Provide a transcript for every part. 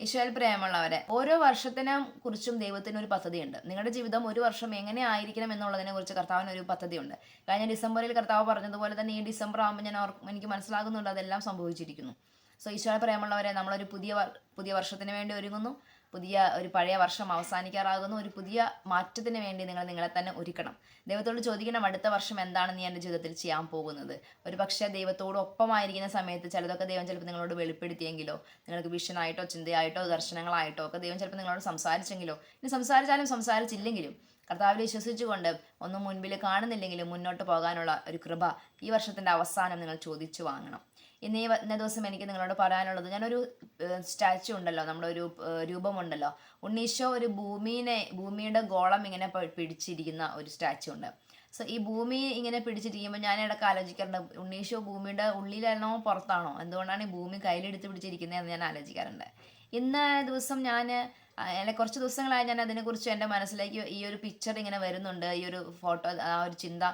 ഈശോയിൽ പ്രേമുള്ളവരെ. ഓരോ വർഷത്തിനും കുറിച്ചും ദൈവത്തിന് ഒരു പദ്ധതിയുണ്ട്. നിങ്ങളുടെ ജീവിതം ഒരു വർഷം എങ്ങനെ ആയിരിക്കണം എന്നുള്ളതിനെ കുറിച്ച് കർത്താവിന് ഒരു പദ്ധതിയുണ്ട്. കഴിഞ്ഞ ഡിസംബറിൽ കർത്താവ് പറഞ്ഞതുപോലെ തന്നെ ഈ ഡിസംബർ ആകുമ്പോൾ ഞാൻ എനിക്ക് മനസ്സിലാകുന്നുണ്ട് അതെല്ലാം സംഭവിച്ചിരിക്കുന്നു. സോ ഈശോയിൽ പ്രേമുള്ളവരെ നമ്മളൊരു പുതിയ പുതിയ വർഷത്തിന് വേണ്ടി ഒരുങ്ങുന്നു. പുതിയ ഒരു പഴയ വർഷം അവസാനിക്കാറാകുന്ന. ഒരു പുതിയ മാറ്റത്തിന് വേണ്ടി നിങ്ങൾ നിങ്ങളെ തന്നെ ഒരുക്കണം. ദൈവത്തോട് ചോദിക്കണം അടുത്ത വർഷം എന്താണ് നീ എന്റെ ജീവിതത്തിൽ ചെയ്യാൻ പോകുന്നത്? ഒരു പക്ഷേ ദൈവത്തോട് ഒപ്പമായിരിക്കുന്ന സമയത്ത് ചിലതൊക്കെ ദൈവം ചിലപ്പോൾ നിങ്ങളോട് വെളിപ്പെടുത്തിയെങ്കിലോ നിങ്ങൾക്ക് വിഷനായിട്ടോ ചിന്തയായിട്ടോ ദർശനങ്ങളായിട്ടോ ഒക്കെ ദൈവം ചിലപ്പോൾ നിങ്ങളോട് സംസാരിച്ചെങ്കിലോ ഇനി സംസാരിച്ചാലും സംസാരിച്ചില്ലെങ്കിലും കർത്താവിൽ വിശ്വസിച്ചുകൊണ്ട് ഒന്നും മുൻപിൽ കാണുന്നില്ലെങ്കിലും മുന്നോട്ട് പോകാനുള്ള ഒരു കൃപ ഈ വർഷത്തിന്റെ അവസാനം നിങ്ങൾ ചോദിച്ചു വാങ്ങണം. ഇന്ന് ഈ ഇന്ന ദിവസം എനിക്ക് നിങ്ങളോട് പറയാനുള്ളത്. ഞാനൊരു സ്റ്റാച്ചു ഉണ്ടല്ലോ. നമ്മുടെ ഒരു രൂപമുണ്ടല്ലോ. ഉണ്ണീശോ ഒരു ഭൂമിനെ ഭൂമിയുടെ ഗോളം ഇങ്ങനെ പിടിച്ചിരിക്കുന്ന ഒരു സ്റ്റാച്ചു ഉണ്ട്. സോ ഈ ഭൂമി ഇങ്ങനെ പിടിച്ചിരിക്കുമ്പോൾ ഞാൻ ഇടയ്ക്ക് ആലോചിക്കാറുണ്ട് ഉണ്ണീശോ ഭൂമിയുടെ ഉള്ളിലാണോ പുറത്താണോ? എന്തുകൊണ്ടാണ് ഈ ഭൂമി കയ്യിലെടുത്ത് പിടിച്ചിരിക്കുന്നതെന്ന് ഞാൻ ആലോചിക്കാറുണ്ട്. ഇന്ന ദിവസം ഞാൻ അല്ലെ കുറച്ച് ദിവസങ്ങളായി ഞാൻ അതിനെക്കുറിച്ച് എന്റെ മനസ്സിലേക്ക് ഈ ഒരു പിക്ചർ ഇങ്ങനെ വരുന്നുണ്ട്. ഈ ഒരു ഫോട്ടോ ആ ഒരു ചിന്ത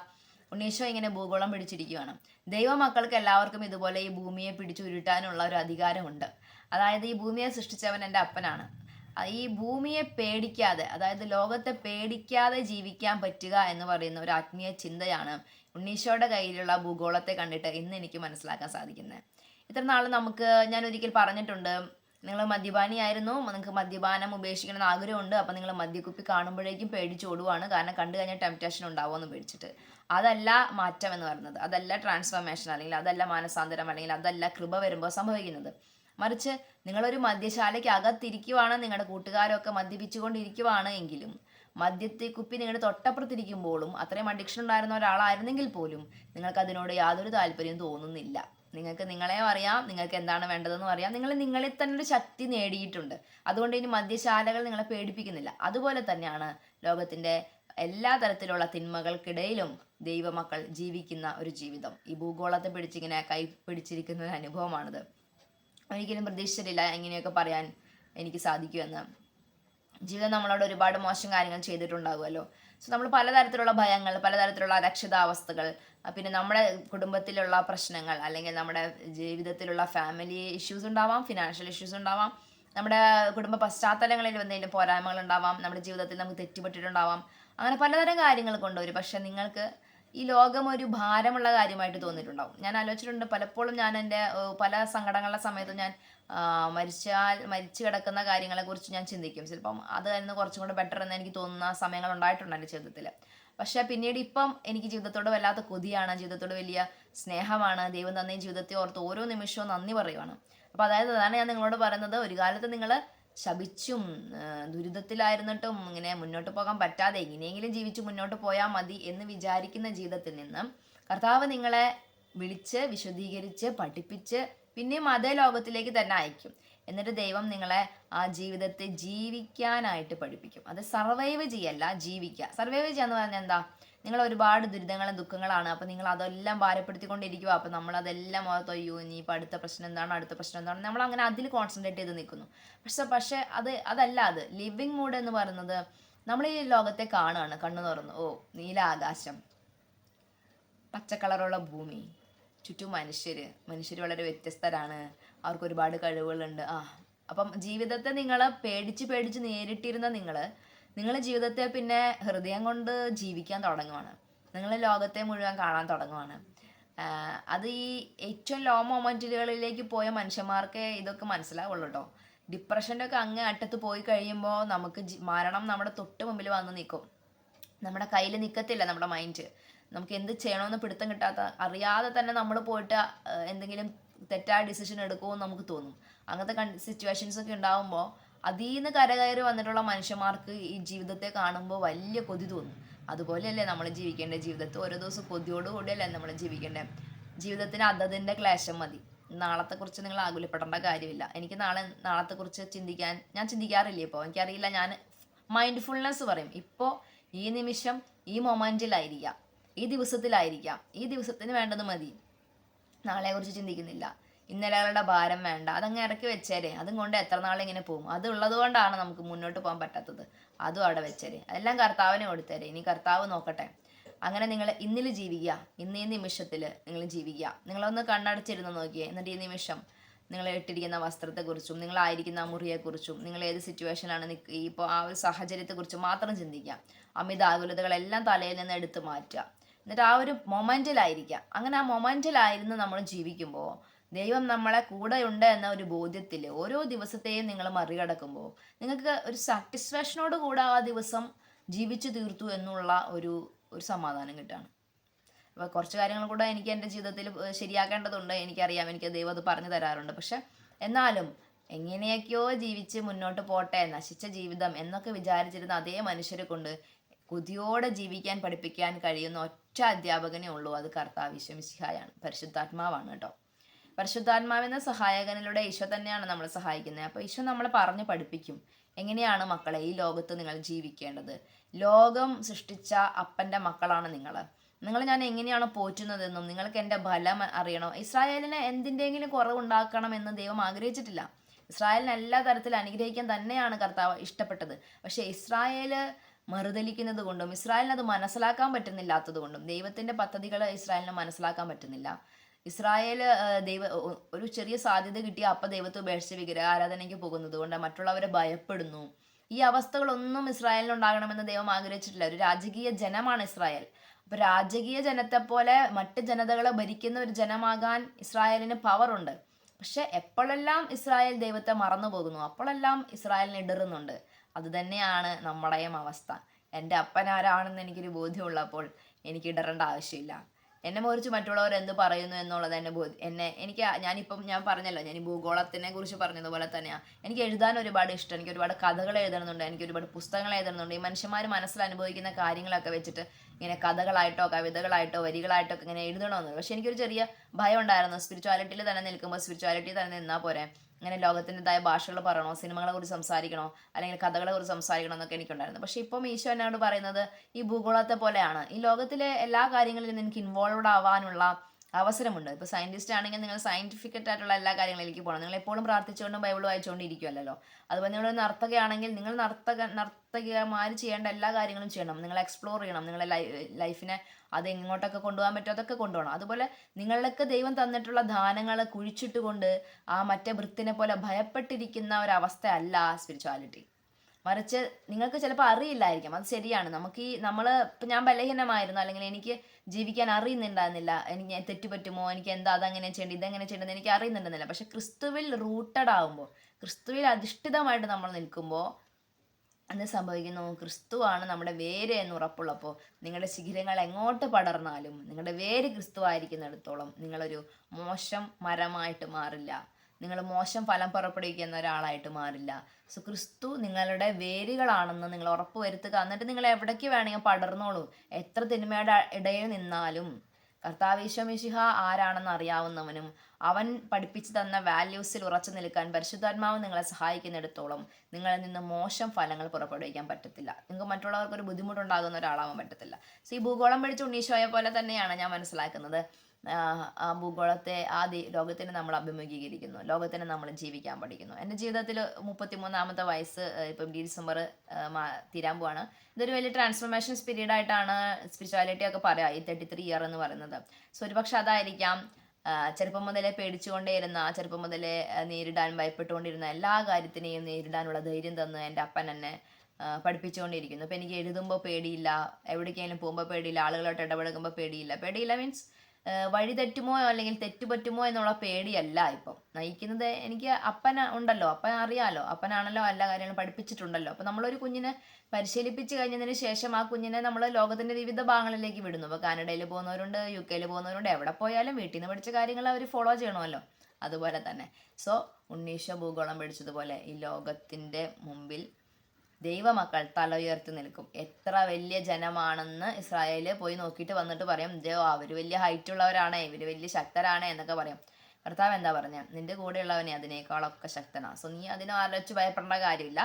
ഉണ്ണീശോ ഇങ്ങനെ ഭൂഗോളം പിടിച്ചിരിക്കുകയാണ് ദൈവമക്കൾക്ക് എല്ലാവർക്കും ഇതുപോലെ ഈ ഭൂമിയെ പിടിച്ചുരുട്ടാനുള്ള ഒരു അധികാരമുണ്ട്. അതായത് ഈ ഭൂമിയെ സൃഷ്ടിച്ചവൻ എന്റെ അപ്പനാണ്. ഈ ഭൂമിയെ പേടിക്കാതെ അതായത് ലോകത്തെ പേടിക്കാതെ ജീവിക്കാൻ പറ്റുക എന്ന് പറയുന്ന ഒരു ആത്മീയ ചിന്തയാണ് ഉണ്ണീശോയുടെ കയ്യിലുള്ള ഭൂഗോളത്തെ കണ്ടിട്ട് ഇന്ന് എനിക്ക് മനസ്സിലാക്കാൻ സാധിക്കുന്നത്. ഇത്ര നാൾ നമുക്ക് ഞാൻ ഒരിക്കൽ പറഞ്ഞിട്ടുണ്ട് നിങ്ങൾ മദ്യപാനിയായിരുന്നു നിങ്ങൾക്ക് മദ്യപാനം ഉപേക്ഷിക്കണമെന്ന് ആഗ്രഹമുണ്ട് അപ്പം നിങ്ങൾ മദ്യക്കുപ്പി കാണുമ്പോഴേക്കും പേടിച്ചോടുവാണ് കാരണം കണ്ടു കഴിഞ്ഞാൽ ടെംപ്റ്റേഷൻ ഉണ്ടാവുമെന്ന് പേടിച്ചിട്ട്. അതല്ല മാറ്റം എന്ന് പറയുന്നത്. അതല്ല ട്രാൻസ്ഫോർമേഷൻ അല്ലെങ്കിൽ അതല്ല മാനസാന്തരം അല്ലെങ്കിൽ അതല്ല കൃപ വരുമ്പോൾ സംഭവിക്കുന്നത്. മറിച്ച് നിങ്ങളൊരു മദ്യശാലയ്ക്ക് അകത്തിരിക്കുവാണ് നിങ്ങളുടെ കൂട്ടുകാരൊക്കെ മദ്യപിച്ചുകൊണ്ടിരിക്കുവാണ് എങ്കിലും മദ്യത്തെ കുപ്പി നിങ്ങളുടെ തൊട്ടപ്പുറത്തിരിക്കുമ്പോഴും അത്രയും അഡിക്ഷൻ ഉണ്ടായിരുന്ന ഒരാളായിരുന്നെങ്കിൽ പോലും നിങ്ങൾക്ക് അതിനോട് യാതൊരു താല്പര്യവും തോന്നുന്നില്ല. നിങ്ങൾക്ക് നിങ്ങളെയും അറിയാം നിങ്ങൾക്ക് എന്താണ് വേണ്ടതെന്നും അറിയാം. നിങ്ങൾ നിങ്ങളിൽ തന്നെ ഒരു ശക്തി നേടിയിട്ടുണ്ട്. അതുകൊണ്ട് ഇനി മദ്യശാലകൾ നിങ്ങളെ പേടിപ്പിക്കുന്നില്ല. അതുപോലെ തന്നെയാണ് ലോകത്തിന്റെ എല്ലാ തരത്തിലുള്ള തിന്മകൾക്കിടയിലും ദൈവമക്കൾ ജീവിക്കുന്ന ഒരു ജീവിതം. ഈ ഭൂഗോളത്തെ പിടിച്ചിങ്ങനെ കൈ പിടിച്ചിരിക്കുന്ന ഒരു അനുഭവമാണിത്. ഒരിക്കലും പ്രതീക്ഷിച്ചിട്ടില്ല ഇങ്ങനെയൊക്കെ പറയാൻ എനിക്ക് സാധിക്കുമെന്ന്. ജീവിതം നമ്മളോട് ഒരുപാട് മോശം കാര്യങ്ങൾ ചെയ്തിട്ടുണ്ടാകുമല്ലോ സോ നമ്മൾ പലതരത്തിലുള്ള ഭയങ്ങൾ പലതരത്തിലുള്ള അരക്ഷിതാവസ്ഥകൾ പിന്നെ നമ്മുടെ കുടുംബത്തിലുള്ള പ്രശ്നങ്ങൾ അല്ലെങ്കിൽ നമ്മുടെ ജീവിതത്തിലുള്ള ഫാമിലി ഇഷ്യൂസ് ഉണ്ടാവാം ഫിനാൻഷ്യൽ ഇഷ്യൂസ് ഉണ്ടാവാം നമ്മുടെ കുടുംബ പശ്ചാത്തലങ്ങളിൽ എന്തെങ്കിലും പോരായ്മകൾ ഉണ്ടാവാം നമ്മുടെ ജീവിതത്തിൽ നമുക്ക് തെറ്റുപറ്റിയിട്ടുണ്ടാവാം അങ്ങനെ പലതരം കാര്യങ്ങൾ കൊണ്ട് ഒരു പക്ഷെ നിങ്ങൾക്ക് ഈ ലോകം ഒരു ഭാരമുള്ള കാര്യമായിട്ട് തോന്നിയിട്ടുണ്ടാവും. ഞാൻ ആലോചിച്ചിട്ടുണ്ട് പലപ്പോഴും ഞാൻ എന്റെ പല സങ്കടങ്ങളുടെ സമയത്ത് ഞാൻ മരിച്ചാൽ മരിച്ചു കിടക്കുന്ന കാര്യങ്ങളെക്കുറിച്ച് ഞാൻ ചിന്തിക്കും. ചിലപ്പം അതായിരുന്നു കുറച്ചും കൂടെ ബെറ്റർ എന്ന് എനിക്ക് തോന്നുന്ന സമയങ്ങൾ ഉണ്ടായിട്ടുണ്ട് എന്റെ ജീവിതത്തിൽ പക്ഷെ പിന്നീട് ഇപ്പം എനിക്ക് ജീവിതത്തോട് വല്ലാത്ത കൊതിയാണ് ജീവിതത്തോട് വലിയ സ്നേഹമാണ്. ദൈവം തന്നെ ജീവിതത്തെ ഓർത്ത് ഓരോ നിമിഷവും നന്ദി പറയുവാണ്. അപ്പോൾ അതായത് അതാണ് ഞാൻ നിങ്ങളോട് പറയുന്നത്. ഒരു കാലത്ത് നിങ്ങൾ ശപിച്ചും ദുരിതത്തിലായിരുന്നിട്ടും ഇങ്ങനെ മുന്നോട്ട് പോകാൻ പറ്റാതെ എങ്ങനെയെങ്കിലും ജീവിച്ച് മുന്നോട്ട് പോയാൽ മതി എന്ന് വിചാരിക്കുന്ന ജീവിതത്തിൽ നിന്ന് കർത്താവ് നിങ്ങളെ വിളിച്ച് വിശദീകരിച്ച് പഠിപ്പിച്ച് പിന്നെയും അതേ ലോകത്തിലേക്ക് തന്നെ അയക്കും. എന്നിട്ട് ദൈവം നിങ്ങളെ ആ ജീവിതത്തെ ജീവിക്കാനായിട്ട് പഠിപ്പിക്കും. അത് സർവൈവ് ചെയ്യല്ല ജീവിക്കുക. സർവൈവ് ചെയ്യുക എന്ന് പറഞ്ഞാൽ എന്താ? നിങ്ങൾ ഒരുപാട് ദുരിതങ്ങളും ദുഃഖങ്ങളാണ്. അപ്പം നിങ്ങൾ അതെല്ലാം ഭാരപ്പെടുത്തിക്കൊണ്ടിരിക്കുക അപ്പം നമ്മൾ അതെല്ലാം ഓർത്ത് അയ്യോ ഇപ്പൊ അടുത്ത പ്രശ്നം എന്താണ്? അടുത്ത പ്രശ്നം എന്താണ്? നമ്മൾ അങ്ങനെ അതിൽ കോൺസെൻട്രേറ്റ് ചെയ്ത് നിൽക്കുന്നു പക്ഷെ പക്ഷേ അത് അതല്ല അത്. ലിവിങ് മൂഡ് എന്ന് പറയുന്നത് നമ്മൾ ഈ ലോകത്തെ കാണുകയാണ് കണ്ണു തുറന്നു. ഓ നീല ആകാശം പച്ച കളറുള്ള ഭൂമി. ചുറ്റും മനുഷ്യർ മനുഷ്യർ വളരെ വ്യത്യസ്തരാണ്. അവർക്ക് ഒരുപാട് കഴിവുകളുണ്ട്. ആ അപ്പം ജീവിതത്തെ നിങ്ങൾ പേടിച്ച് പേടിച്ച് നേരിട്ടിരുന്ന നിങ്ങൾ നിങ്ങൾ ജീവിതത്തെ പിന്നെ ഹൃദയം കൊണ്ട് ജീവിക്കാൻ തുടങ്ങുവാണ്. നിങ്ങൾ ലോകത്തെ മുഴുവൻ കാണാൻ തുടങ്ങുവാണ്. അത് ഈ ഏറ്റവും ലോ മൊമെന്റുകളിലേക്ക് പോയ മനുഷ്യന്മാർക്ക് ഇതൊക്കെ മനസ്സിലാവുള്ളൂ കേട്ടോ ഡിപ്രഷന്റെ ഒക്കെ അങ്ങേ അറ്റത്ത് പോയി കഴിയുമ്പോൾ നമുക്ക് മരണം നമ്മുടെ തൊട്ട് മുമ്പിൽ വന്ന് നിൽക്കും നമ്മുടെ കയ്യിൽ നിൽക്കത്തില്ല നമ്മുടെ മൈൻഡ് നമുക്ക് എന്ത് ചെയ്യണമെന്ന് പിടുത്തം കിട്ടാത്ത അറിയാതെ തന്നെ നമ്മൾ പോയിട്ട് എന്തെങ്കിലും തെറ്റായ ഡിസിഷൻ എടുക്കുമെന്ന് നമുക്ക് തോന്നും. അങ്ങനത്തെ സിറ്റുവേഷൻസ് ഒക്കെ ഉണ്ടാകുമ്പോൾ അതിൽ നിന്ന് കരകയറി വന്നിട്ടുള്ള മനുഷ്യന്മാർക്ക് ഈ ജീവിതത്തെ കാണുമ്പോൾ വലിയ കൊതി തോന്നും. അതുപോലെയല്ലേ നമ്മൾ ജീവിക്കേണ്ട? ജീവിതത്തിൽ ഓരോ ദിവസം കൊതിയോടുകൂടിയല്ലേ നമ്മൾ ജീവിക്കേണ്ടത് ജീവിതത്തിന് അതതിന്റെ ക്ലേശം മതി. നാളത്തെക്കുറിച്ച് നിങ്ങൾ ആകുലപ്പെടേണ്ട കാര്യമില്ല. എനിക്ക് നാളെ നാളത്തെക്കുറിച്ച് ചിന്തിക്കാൻ ഞാൻ ചിന്തിക്കാറില്ല ഇപ്പോൾ എനിക്കറിയില്ല ഞാൻ മൈൻഡ്ഫുൾനെസ് പറയും. ഇപ്പോൾ ഈ നിമിഷം ഈ മൊമെന്റിലായിരിക്കാം ഈ ദിവസത്തിലായിരിക്കാം. ഈ ദിവസത്തിന് വേണ്ടത് മതി. നാളെക്കുറിച്ച് ചിന്തിക്കുന്നില്ല. ഇന്നലകളുടെ ഭാരം വേണ്ട. അതങ്ങ് ഇറക്കി വെച്ചേരെ. അതും കൊണ്ട് എത്ര നാളിങ്ങനെ പോകും. അത് ഉള്ളത് കൊണ്ടാണ് നമുക്ക് മുന്നോട്ട് പോകാൻ പറ്റാത്തത്. അതും അവിടെ വെച്ചേരെ. അതെല്ലാം കർത്താവിനെ കൊടുത്തേരെ. ഇനി കർത്താവ് നോക്കട്ടെ. അങ്ങനെ നിങ്ങൾ ഇന്നിൽ ജീവിക്കുക. ഇന്ന് ഈ നിമിഷത്തിൽ നിങ്ങൾ ജീവിക്കുക. നിങ്ങളൊന്ന് കണ്ണടച്ചിരുന്ന് നോക്കിയേ. എന്നിട്ട് ഈ നിമിഷം നിങ്ങൾ ഇട്ടിരിക്കുന്ന വസ്ത്രത്തെക്കുറിച്ചും നിങ്ങളായിരിക്കുന്ന മുറിയെക്കുറിച്ചും നിങ്ങൾ ഏത് സിറ്റുവേഷനിലാണ് നിൽക്കുക ഇപ്പോൾ ആ ഒരു സാഹചര്യത്തെക്കുറിച്ച് മാത്രം ചിന്തിക്കുക. അമിത ആകുലതകളെല്ലാം തലയിൽ നിന്ന് എടുത്തു മാറ്റുക. എന്നിട്ട് ആ ഒരു മൊമെന്റിലായിരിക്കുക. അങ്ങനെ ആ മൊമെന്റിലായിരുന്നു നമ്മൾ ജീവിക്കുമ്പോൾ ദൈവം നമ്മളെ കൂടെ ഉണ്ട് എന്ന ഒരു ബോധ്യത്തിൽ ഓരോ ദിവസത്തെയും നിങ്ങൾ മറികടക്കുമ്പോൾ നിങ്ങൾക്ക് ഒരു സാറ്റിസ്ഫാക്ഷനോട് കൂടെ ആ ദിവസം ജീവിച്ചു തീർത്തു എന്നുള്ള ഒരു ഒരു സമാധാനം കിട്ടാണ്. അപ്പോൾ കുറച്ച് കാര്യങ്ങൾ കൂടെ എനിക്ക് എന്റെ ജീവിതത്തിൽ ശരിയാക്കേണ്ടതുണ്ട്. എനിക്കറിയാം. എനിക്ക് ദൈവം അത് പറഞ്ഞു തരാറുണ്ട്. പക്ഷെ എന്നാലും എങ്ങനെയൊക്കെയോ ജീവിച്ച് മുന്നോട്ട് പോട്ടെ നശിച്ച ജീവിതം എന്നൊക്കെ വിചാരിച്ചിരുന്ന അതേ മനുഷ്യരെ കൊണ്ട് കൊതിയോടെ ജീവിക്കാൻ പഠിപ്പിക്കാൻ കഴിയുന്ന ഒറ്റ അധ്യാപകനേ ഉള്ളൂ. അത് കർത്താവ് വിശ്വമിശിഹായാണ് പരിശുദ്ധാത്മാവാണ് കേട്ടോ. പരിശുദ്ധാത്മാവെന്ന സഹായകനിലൂടെ ഈശോ തന്നെയാണ് നമ്മളെ സഹായിക്കുന്നത്. അപ്പോൾ ഈശോ നമ്മളെ പറഞ്ഞ് പഠിപ്പിക്കും. എങ്ങനെയാണ് മക്കളെ ഈ ലോകത്ത് നിങ്ങൾ ജീവിക്കേണ്ടത്? ലോകം സൃഷ്ടിച്ച അപ്പന്റെ മക്കളാണ് നിങ്ങൾ. നിങ്ങൾ ഞാൻ എങ്ങനെയാണ് പോറ്റുന്നതെന്നും നിങ്ങൾക്ക് എന്റെ ഫലം അറിയണോ? ഇസ്രായേലിന് എന്തിന്റെങ്കിലും കുറവുണ്ടാക്കണമെന്ന് ദൈവം ആഗ്രഹിച്ചിട്ടില്ല. ഇസ്രായേലിനെ എല്ലാ തരത്തിലും അനുഗ്രഹിക്കാൻ തന്നെയാണ് കർത്താവ് ഇഷ്ടപ്പെട്ടത്. പക്ഷേ ഇസ്രായേൽ മറുതലിക്കുന്നത് കൊണ്ടും ഇസ്രായേലിന് അത് മനസ്സിലാക്കാൻ പറ്റുന്നില്ലാത്തത് കൊണ്ടും ദൈവത്തിന്റെ പദ്ധതികൾ ഇസ്രായേലിന് മനസ്സിലാക്കാൻ പറ്റുന്നില്ല. ഇസ്രായേൽ ദൈവ ഒരു ചെറിയ സാധ്യത കിട്ടിയ അപ്പം ദൈവത്തെ ഉപേക്ഷിച്ച് വിഗ്രഹ ആരാധനയ്ക്ക് പോകുന്നത് കൊണ്ട് മറ്റുള്ളവരെ ഭയപ്പെടുന്നു. ഈ അവസ്ഥകളൊന്നും ഇസ്രായേലിന് ഉണ്ടാകണമെന്ന് ദൈവം ആഗ്രഹിച്ചിട്ടില്ല. ഒരു രാജകീയ ജനമാണ് ഇസ്രായേൽ. അപ്പൊ രാജകീയ ജനത്തെ പോലെ മറ്റ് ജനതകളെ ഭരിക്കുന്ന ഒരു ജനമാകാൻ ഇസ്രായേലിന് പവറുണ്ട് പക്ഷെ എപ്പോഴെല്ലാം ഇസ്രായേൽ ദൈവത്തെ മറന്നു പോകുന്നു അപ്പോഴെല്ലാം ഇസ്രായേലിന് ഇടറുന്നുണ്ട്. അത് തന്നെയാണ് നമ്മുടെയും അവസ്ഥ. എന്റെ അപ്പൻ ആരാണെന്ന് എനിക്കൊരു ബോധ്യമുള്ളപ്പോൾ എനിക്ക് ഇടറേണ്ട ആവശ്യമില്ല. എന്നെ കുറിച്ച് മറ്റുള്ളവർ എന്ത് പറയുന്നു എന്നുള്ളത് എന്നെ ബോധ്യം എന്നെ എനിക്ക് ഞാനിപ്പം ഞാൻ പറഞ്ഞല്ലോ ഞാൻ ഈ ഭൂഗോളത്തിനെ കുറിച്ച് പറഞ്ഞതുപോലെ തന്നെയാണ് എനിക്ക് എഴുതാൻ ഒരുപാട് ഇഷ്ടം. എനിക്ക് ഒരുപാട് കഥകൾ എഴുതണമെന്നുണ്ട്. എനിക്ക് ഒരുപാട് പുസ്തകങ്ങൾ എഴുതണമെന്നുണ്ട്. ഈ മനുഷ്യന്മാർ മനസ്സിൽ അനുഭവിക്കുന്ന കാര്യങ്ങളൊക്കെ വെച്ചിട്ട് ഇങ്ങനെ കഥകളായിട്ടോ കവിതകളായിട്ടോ വരികളായിട്ടോ ഒക്കെ ഇങ്ങനെ എഴുതണമെന്ന്. പക്ഷെ എനിക്കൊരു ചെറിയ ഭയം ഉണ്ടായിരുന്നു. സ്പിരിച്വാലിറ്റിയിൽ തന്നെ നിൽക്കുമ്പോൾ സ്പിരിച്വാലിറ്റി തന്നെ നിന്നാൽ പോരെ. ഇങ്ങനെ ലോകത്തിന്റെതായ ഭാഷകൾ പറയണോ സിനിമകളെ കുറിച്ച് സംസാരിക്കണോ അല്ലെങ്കിൽ കഥകളെ കുറിച്ച് സംസാരിക്കണോ എന്നൊക്കെ എനിക്കുണ്ടായിരുന്നു. പക്ഷേ ഇപ്പം ഈശോ എന്നോട് പറയുന്നത് ഈ ഭൂഗോളത്തെ പോലെയാണ്. ഈ ലോകത്തിലെ എല്ലാ കാര്യങ്ങളിലും എനിക്ക് ഇൻവോൾവ് ആവാനുള്ള അവസരമുണ്ട്. ഇപ്പോൾ സയന്റിസ്റ്റ് ആണെങ്കിൽ നിങ്ങൾ സയന്റിഫിക്കറ്റ് ആയിട്ടുള്ള എല്ലാ കാര്യങ്ങളിലേക്ക് പോകണം നിങ്ങൾ എപ്പോഴും പ്രാർത്ഥിച്ചുകൊണ്ടും ബൈബിൾ വായിച്ചുകൊണ്ടും ഇരിക്കുമല്ലോ അതുപോലെ നിങ്ങൾ നർത്തകയാണെങ്കിൽ നിങ്ങൾ നർത്തക നർത്തകമാർ ചെയ്യേണ്ട എല്ലാ കാര്യങ്ങളും ചെയ്യണം. നിങ്ങൾ എക്സ്പ്ലോർ ചെയ്യണം. നിങ്ങളെ ലൈഫിനെ അത് എങ്ങോട്ടൊക്കെ കൊണ്ടുപോകാൻ പറ്റുമോ അതൊക്കെ കൊണ്ടുപോകണം. അതുപോലെ നിങ്ങളിലൊക്കെ ദൈവം തന്നിട്ടുള്ള ദാനങ്ങൾ കുഴിച്ചിട്ടുകൊണ്ട് ആ മറ്റേ വൃത്തിനെ പോലെ ഭയപ്പെട്ടിരിക്കുന്ന ഒരവസ്ഥയല്ല സ്പിരിച്വാലിറ്റി മറിച്ച് നിങ്ങൾക്ക് ചിലപ്പോൾ അറിയില്ലായിരിക്കാം. അത് ശരിയാണ്. നമുക്ക് ഈ നമ്മൾ ഇപ്പം ഞാൻ ബലഹീനമായിരുന്നു. അല്ലെങ്കിൽ എനിക്ക് ജീവിക്കാൻ അറിയുന്നുണ്ടായിരുന്നില്ല. എനിക്ക് തെറ്റുപറ്റുമോ എനിക്ക് എന്താ അതങ്ങനെ ചെയ്യേണ്ടത്? ഇതെങ്ങനെ ചെയ്യേണ്ടത്? എനിക്ക് അറിയുന്നുണ്ടെന്നില്ല പക്ഷെ ക്രിസ്തുവിൽ റൂട്ടഡ് ആകുമ്പോൾ ക്രിസ്തുവിൽ അധിഷ്ഠിതമായിട്ട് നമ്മൾ നിൽക്കുമ്പോൾ എന്ത് സംഭവിക്കുന്നു? ക്രിസ്തുവാണ് നമ്മുടെ വേര് എന്ന് ഉറപ്പുള്ളപ്പോൾ നിങ്ങളുടെ ശിഖിരങ്ങൾ എങ്ങോട്ട് പടർന്നാലും നിങ്ങളുടെ വേര് ക്രിസ്തു ആയിരിക്കുന്നിടത്തോളം നിങ്ങളൊരു മോശം മരമായിട്ട് മാറില്ല. നിങ്ങൾ മോശം ഫലം പുറപ്പെടുവിക്കുന്ന ഒരാളായിട്ട് മാറില്ല. സോ ക്രിസ്തു നിങ്ങളുടെ വേരുകളാണെന്ന് നിങ്ങൾ ഉറപ്പ് വരുത്തുക. എന്നിട്ട് നിങ്ങൾ എവിടേക്ക് വേണമെങ്കിൽ പടർന്നോളൂ. എത്ര തിന്മയുടെ ഇടയിൽ നിന്നാലും. കർത്താവേശമിശിഹ ആരാണെന്ന് അറിയാവുന്നവനും അവൻ പഠിപ്പിച്ചു തന്ന വാല്യൂസിൽ ഉറച്ചു നിൽക്കാൻ പരിശുദ്ധാത്മാവ് നിങ്ങളെ സഹായിക്കുന്നിടത്തോളം നിങ്ങളിൽ നിന്ന് മോശം ഫലങ്ങൾ പുറപ്പെടുവിക്കാൻ പറ്റത്തില്ല. നിങ്ങൾക്ക് മറ്റുള്ളവർക്ക് ഒരു ബുദ്ധിമുട്ടുണ്ടാകുന്ന ഒരാളാവാൻ പറ്റത്തില്ല. സോ ഈ ഭൂഗോളം പിടിച്ച് ഉണ്ണീശോയെ പോലെ തന്നെയാണ് ഞാൻ മനസ്സിലാക്കുന്നത്. ഭൂഗോളത്തെ ആ ലോകത്തിനെ നമ്മൾ അഭിമുഖീകരിക്കുന്നു. ലോകത്തിനെ നമ്മൾ ജീവിക്കാൻ പഠിക്കുന്നു. എന്റെ ജീവിതത്തിൽ മുപ്പത്തി മൂന്നാമത്തെ വയസ്സ് ഇപ്പം ഡിസംബർ തീരാൻ പോവാണ്. ഇതൊരു വലിയ ട്രാൻസ്ഫോർമേഷൻ പീരീഡ് ആയിട്ടാണ് സ്പിരിച്വാലിറ്റി ഒക്കെ പറയാം ഈ തേർട്ടി ത്രീ ഇയർ എന്ന് പറയുന്നത്. സോ ഒരുപക്ഷെ അതായിരിക്കാം ചെറുപ്പം മുതലേ പേടിച്ചുകൊണ്ടേയിരുന്ന ചെറുപ്പം മുതലേ നേരിടാൻ ഭയപ്പെട്ടുകൊണ്ടിരുന്ന എല്ലാ കാര്യത്തിനെയും നേരിടാനുള്ള ധൈര്യം തന്ന് എന്റെ അപ്പൻ എന്നെ പഠിപ്പിച്ചുകൊണ്ടിരിക്കുന്നു. ഇപ്പം എനിക്ക് എഴുതുമ്പോൾ പേടിയില്ല എവിടേക്കെങ്കിലും പോകുമ്പോൾ പേടിയില്ല ആളുകളായിട്ട് ഇടപഴകുമ്പോൾ പേടിയില്ല. പേടിയില്ല മീൻസ് വഴി തെറ്റുമോ അല്ലെങ്കിൽ തെറ്റുപറ്റുമോ എന്നുള്ള പേടിയല്ല ഇപ്പം. നയിക്കുന്നത് എനിക്ക് അപ്പൻ ഉണ്ടല്ലോ അപ്പൻ അറിയാലോ. അപ്പനാണല്ലോ എല്ലാ കാര്യങ്ങളും പഠിപ്പിച്ചിട്ടുണ്ടല്ലോ. അപ്പം നമ്മളൊരു കുഞ്ഞിനെ പരിശീലിപ്പിച്ച് കഴിഞ്ഞതിന് ശേഷം ആ കുഞ്ഞിനെ നമ്മൾ ലോകത്തിന്റെ വിവിധ ഭാഗങ്ങളിലേക്ക് വിടുന്നു. ഇപ്പോൾ കാനഡയിൽ പോകുന്നവരുണ്ട് യു കെയിൽ പോകുന്നവരുണ്ട് എവിടെ പോയാലും വീട്ടിൽ നിന്ന് പഠിച്ച കാര്യങ്ങൾ അവർ ഫോളോ ചെയ്യണമല്ലോ. അതുപോലെ തന്നെ. സോ ഉണ്ണീഷ ഭൂഗോളം പഠിച്ചതുപോലെ ഈ ലോകത്തിന്റെ മുമ്പിൽ ദൈവമക്കൾ തല ഉയർത്തി നിൽക്കും. എത്ര വലിയ ജനമാണെന്ന് ഇസ്രായേൽ പോയി നോക്കിയിട്ട് വന്നിട്ട് പറയും ദൈവ അവർ വലിയ ഹൈറ്റ് ഉള്ളവരാണ് ഇവർ വലിയ ശക്തരാണ് എന്നൊക്കെ പറയും. കർത്താവ് എന്താ പറഞ്ഞ? നിന്റെ കൂടെയുള്ളവനെ അതിനേക്കാളൊക്കെ ശക്തനാണ് സോ നീ അതിനെ ആലോചിച്ച് ഭയപ്പെടേണ്ട കാര്യമില്ല.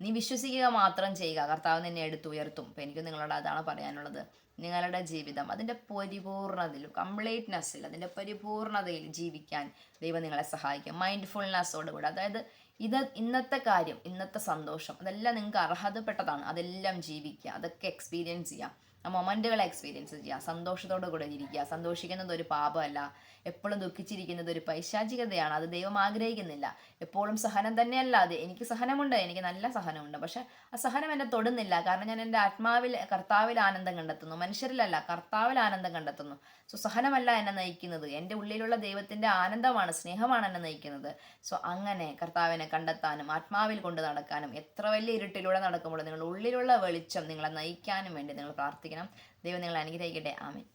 നീ വിശ്വസിക്കുക മാത്രം ചെയ്യുക. കർത്താവ് നിന്നെ എടുത്തുയർത്തും. അപ്പം എനിക്ക് നിങ്ങളോട് അതാണ് പറയാനുള്ളത്. നിങ്ങളുടെ ജീവിതം അതിന്റെ പരിപൂർണതയിൽ കംപ്ലീറ്റ്നെസ്സിൽ അതിന്റെ പരിപൂർണതയിൽ ജീവിക്കാൻ ദൈവം നിങ്ങളെ സഹായിക്കും. മൈൻഡ്ഫുൾനെസ്സോടുകൂടി അതായത് ഇത് ഇന്നത്തെ കാര്യം ഇന്നത്തെ സന്തോഷം അതെല്ലാം നിങ്ങൾക്ക് അർഹതപ്പെട്ടതാണ്. അതെല്ലാം ജീവിക്കുക അതൊക്കെ എക്സ്പീരിയൻസ് ചെയ്യുക മൊമെന്റുകളെ എക്സ്പീരിയൻസ് ചെയ്യുക സന്തോഷത്തോടെ കൂടെ ഇരിക്കുക സന്തോഷിക്കുന്നത് ഒരു പാപമല്ല. എപ്പോഴും ദുഃഖിച്ചിരിക്കുന്നത് ഒരു പൈശാചികതയാണ്. അത് ദൈവം ആഗ്രഹിക്കുന്നില്ല. എപ്പോഴും സഹനം തന്നെയല്ല അത്. എനിക്ക് സഹനമുണ്ട്. എനിക്ക് നല്ല സഹനമുണ്ട്. പക്ഷെ ആ സഹനം എന്നെ തൊടുന്നില്ല. കാരണം ഞാൻ എന്റെ ആത്മാവിൽ കർത്താവിൽ ആനന്ദം കണ്ടെത്തുന്നു. മനുഷ്യരിലല്ല കർത്താവിൽ ആനന്ദം കണ്ടെത്തുന്നു. സോ സഹനമല്ല എന്നെ നയിക്കുന്നത്. എന്റെ ഉള്ളിലുള്ള ദൈവത്തിന്റെ ആനന്ദമാണ് സ്നേഹമാണ് എന്നെ നയിക്കുന്നത്. സോ അങ്ങനെ കർത്താവിനെ കണ്ടെത്താനും ആത്മാവിൽ കൊണ്ട് നടക്കാനും എത്ര വലിയ ഇരുട്ടിലൂടെ നടക്കുമ്പോൾ നിങ്ങളുടെ ഉള്ളിലുള്ള വെളിച്ചം നിങ്ങളെ നയിക്കാനും വേണ്ടി നിങ്ങൾ പ്രാർത്ഥിക്കണം. ദൈവം നിങ്ങളെ അനുഗ്രഹിക്കട്ടെ. ആമേൻ.